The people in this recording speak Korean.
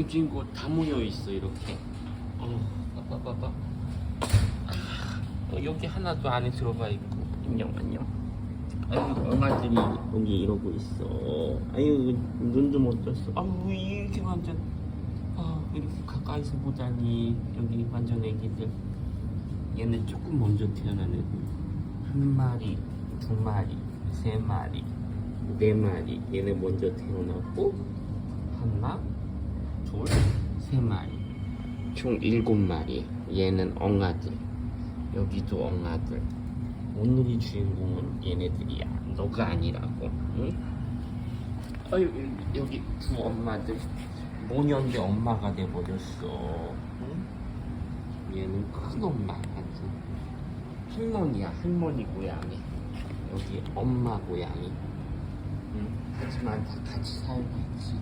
이 친구 다 모여 있어 이렇게. 어, 봐봐 봐봐. 아, 어, 여기 하나도 안에 들어가 있고. 안녕 안녕. 아유 엄마들이 여기 이러고 있어. 아유 눈 좀 어땠어? 아유 이렇게 완전 아 이렇게 가까이서 보다니 여기 완전 애기들. 얘는 조금 먼저 태어난 애들. 한 마리, 두 마리, 세 마리, 네 마리. 얘네 먼저 태어났고 3마리. 총 7마리. 얘는 엉아들. 여기도 엉아들. 오늘이 주인공은 얘네들이야. 너가 아니라고 응? 아유 여기 두 엄마들. 모년대 엄마가 돼버렸어. 응? 얘는 큰 엄마 같은 할머니야 할머니 고양이. 여기 엄마 고양이. 응? 하지만 다 같이 살고 있지.